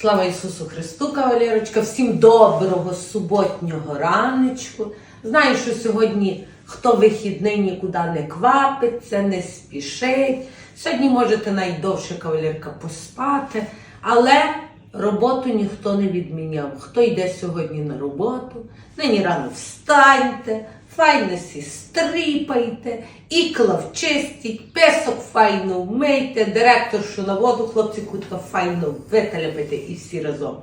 Слава Ісусу Христу, кавалерочка! Всім доброго суботнього раночку. Знаю, що сьогодні хто вихідний нікуди не квапиться, не спішить. Сьогодні можете найдовше кавалерка поспати, але роботу ніхто не відміняв. Хто йде сьогодні на роботу, нині рано встаньте, файно сі стріпайте, ікла вчистіть, песок файно вмийте, директоршу на воду, хлопці кутка файно виталяпайте і всі разом.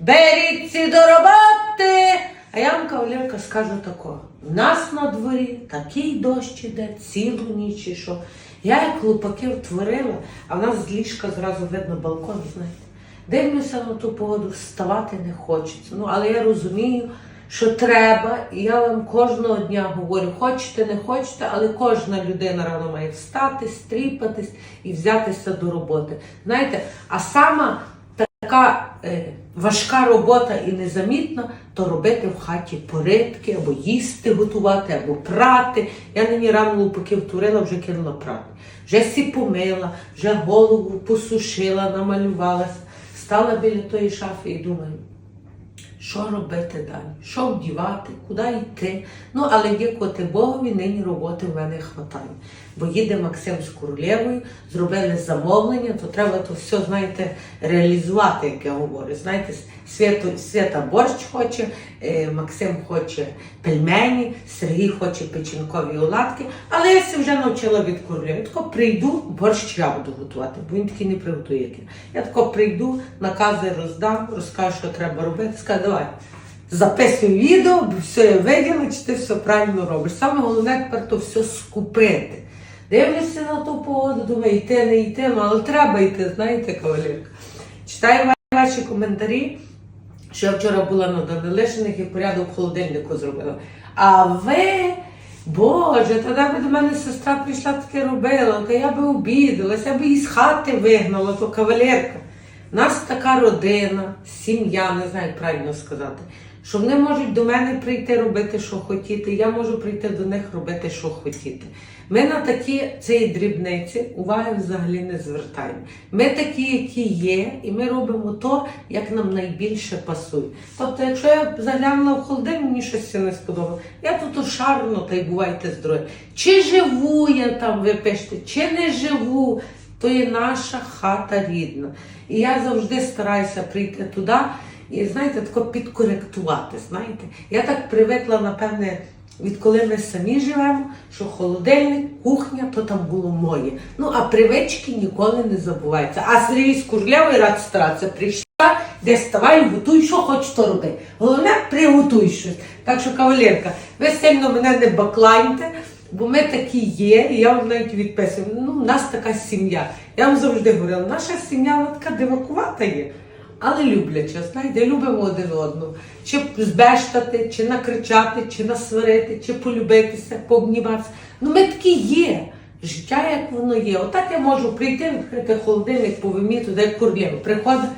Беріться до роботи! А я вам, кавалерка, скажу такого. У нас на дворі такий дощ іде цілу ніч, і що я як лупаків творила, а в нас з ліжка зразу видно балкон, знаєте. Дивлюся на ту погоду, вставати не хочеться. Ну, але я розумію, що треба, і я вам кожного дня говорю, хочете, не хочете, але кожна людина рано має встати, стріпатись і взятися до роботи. Знаєте, а сама така е, важка робота і незамітна, то робити в хаті порядки, або їсти готувати, або прати. Я нині рано лупаків турила, вже кинула прати. Вже сі помила, вже голову посушила, намалювалася. Стала біля тої шафи і думаю, що робити далі, що вдівати, куди йти. Ну, але дякувати Богові, нині роботи в мене хватає. Бо їде Максим з Королєвою, зробили замовлення, то треба то все, знаєте, реалізувати, як я говорю. Знаєте, Свято, Свята борщ хоче, е, Максим хоче пельмені, Сергій хоче печінкові оладки, але я себе вже навчила від Королєви. Я тако прийду, борщ я буду готувати, бо він такий не приготує. як я. Я тако прийду, накази роздам, розкажу, що треба робити. Скажу, давай, записуй відео, бо все я виділа, чи ти все правильно робиш. Саме головне тепер то все скупити. Дивлюся на ту погоду, думаю, йти, не йти, ну але треба йти, знаєте, кавалерка. Читаю ваші коментарі, що я вчора була на Данилишиних і порядок в холодильнику зробила. А ви, Боже, тоді би до мене сестра прийшла таке робила, то я би обідалася, я би її з хати вигнала, то кавалерка. У нас така родина, сім'я, не знаю, як правильно сказати, що вони можуть до мене прийти робити, що хотіти, я можу прийти до них робити, що хотіти. Ми на такі цієї дрібниці уваги взагалі не звертаємо. Ми такі, які є, і ми робимо то, як нам найбільше пасує. Тобто, якщо я заглянула в холодильник, мені щось не сподобалося, я тут шарно та й бувайте здорові. Чи живу я там, ви пишете, чи не живу, то є наша хата рідна. І я завжди стараюся прийти туди і, знаєте, тако підкоректувати. знаєте. Я так привикла, напевне, відколи ми самі живемо, що холодильник, кухня, то там було моє. Ну, а привички ніколи не забуваються. А Сергій з Курлєвої рад старатися. Прийшла, де ставай, готуй, що хочеш, то роби. Головне, приготуй щось. Так що, кавалерка, ви сильно мене не баклайте. Бо ми такі є, і я вам навіть відписую. Ну, у нас така сім'я. Я вам завжди говорила, наша сім'я вона така дивакувата є, але любляча, знаєте, любимо один одного. Чи збештати, чи накричати, чи насварити, чи полюбитися, пообніматися. Ну, ми такі є. Життя, як воно є. Отак я можу прийти, відкрити холодильник, повиміти, туди як. Приходить.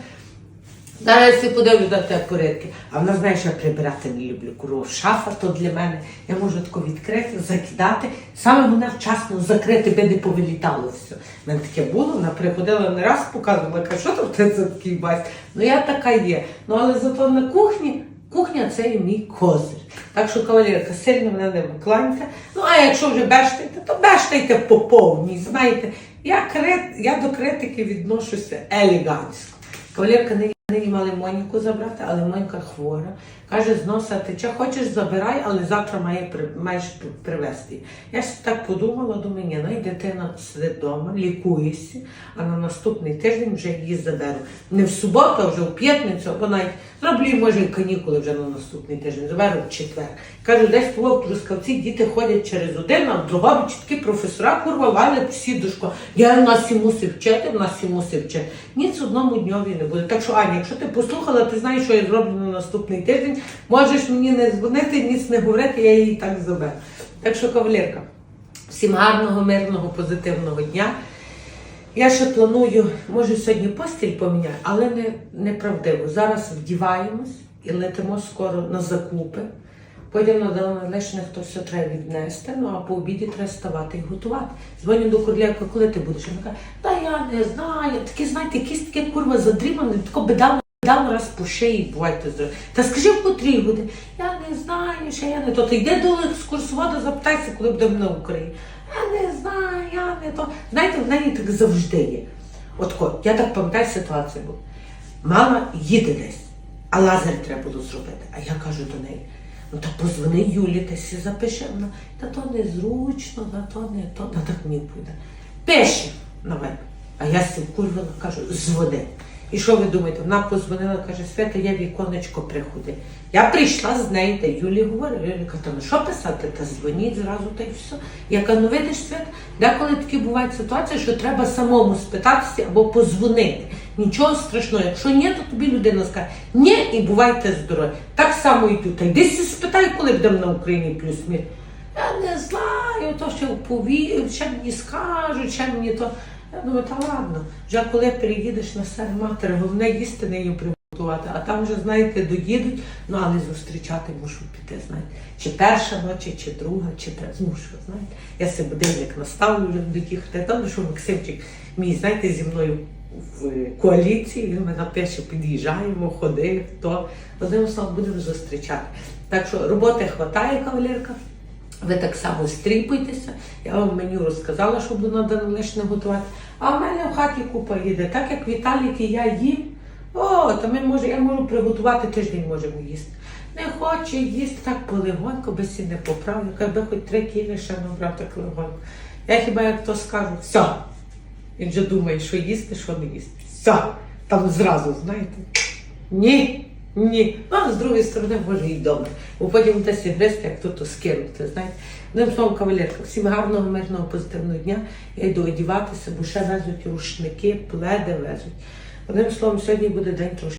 Зараз я подивлю на те порядки. А вона знає, що я прибирати не люблю. Курва, шафа то для мене. Я можу тако відкрити, закидати. Саме вона вчасно закрити, би не повилітало все. У мене таке було, вона приходила не раз показувала, каже, що там ти за такий бась? Ну я така є. Ну але зато на кухні. Кухня це і мій козир. Так що, кавалерка, сильно мене не викланьте. Ну, а якщо вже бештаєте, то бештайте по повній. Знаєте, я, крит, я до критики відношуся елегантсько. Кавалерка не Нині мали Моніку забрати, але Монька хвора. Каже, з носа тече, хочеш забирай, але завтра має, маєш привезти. Я ж так подумала, думаю, ні, ну і дитина сидить вдома, лікується, а на наступний тиждень вже її заберу. Не в суботу, а вже в п'ятницю, або навіть зроблю, може, і канікули вже на наступний тиждень, заберу в четвер. Кажу, десь в Трускавці діти ходять через один, а в другому такі професора курва валять всі до школи. Я в нас і мусив вчити, в нас і мусив вчити. Ніц одному дньові не буде. Так що, Аня, якщо ти послухала, ти знаєш, що я зроблю на наступний тиждень, можеш мені не дзвонити, ніц не говорити, я її так заберу. Так що, кавалерка, всім гарного, мирного, позитивного дня. Я ще планую, може сьогодні постіль поміняю, але не, неправдиво. Зараз вдіваємось і летимо скоро на закупи. Потім на лишних то все треба віднести, ну а по обіді треба ставати і готувати. Дзвоню до Курлєвка, коли ти будеш? Вона каже, та я не знаю. Таке, знаєте, якісь таке курва задрімане, тако бедало дам раз по шиї, бувайте здорові. Та скажи в котрій годині. Я не знаю, ще я не то. Ти йди до екскурсовода, запитайся, коли будемо на Україні. Я не знаю, я не то. Знаєте, в неї так завжди є. От я так пам'ятаю ситуацію. Мама їде десь, а лазер треба було зробити. А я кажу до неї, ну та позвони Юлі, та сі запиши. Вона, та то незручно, та то не то, та так не буде. Пише на веб. А я сі вкурвила, кажу, дзвони. І що ви думаєте? Вона позвонила, каже, Свята, я віконечко приходи. Я прийшла з нею, та Юлі говорить, Юлі каже, ну що писати, та дзвоніть зразу, та й все. Я кажу, ну видиш, Свята, деколи такі бувають ситуації, що треба самому спитатися або позвонити. Нічого страшного. Якщо ні, то тобі людина скаже, ні, і бувайте здорові. Само і тут. Йди спитай, коли будемо на Україні плюс мір. Я не знаю, то ще повірю, ще мені скажуть, ще мені то. Я думаю, та ладно, вже коли приїдеш на сер матері, головне їсти нею приготувати, а там вже, знаєте, доїдуть, ну але зустрічати мушу піти, знаєте. Чи перша ночі, чи друга, чи третя, мушу, знаєте. Я себе будильник наставлю вже доїхати. Тому що Максимчик мій, знаєте, зі мною в коаліції, він мене напише, під'їжджаємо, ходи, хто. Одним словом, будемо зустрічати. Так що роботи хватає, кавалерка. Ви так само стріпуйтеся. Я вам меню розказала, що буду на день лишне готувати. А в мене в хаті купа їде. Так як Віталік і я їм, о, то ми може, я можу приготувати тиждень можемо їсти. Не хоче їсти так полегонько, без сі не поправлю. Якби хоч три кілі ще набрав так легонько. Я хіба як то скажу, все. Він вже думає, що їсти, що не їсти. Все. Там зразу, знаєте. Ні. Ні. Ну, а з другої сторони, може і добре. Бо потім те сігристи, як тут скинути, знаєте. Одним словом, кавалерка, всім гарного, мирного, позитивного дня. Я йду одіватися, бо ще везуть рушники, пледи везуть. Одним словом, сьогодні буде день трошки.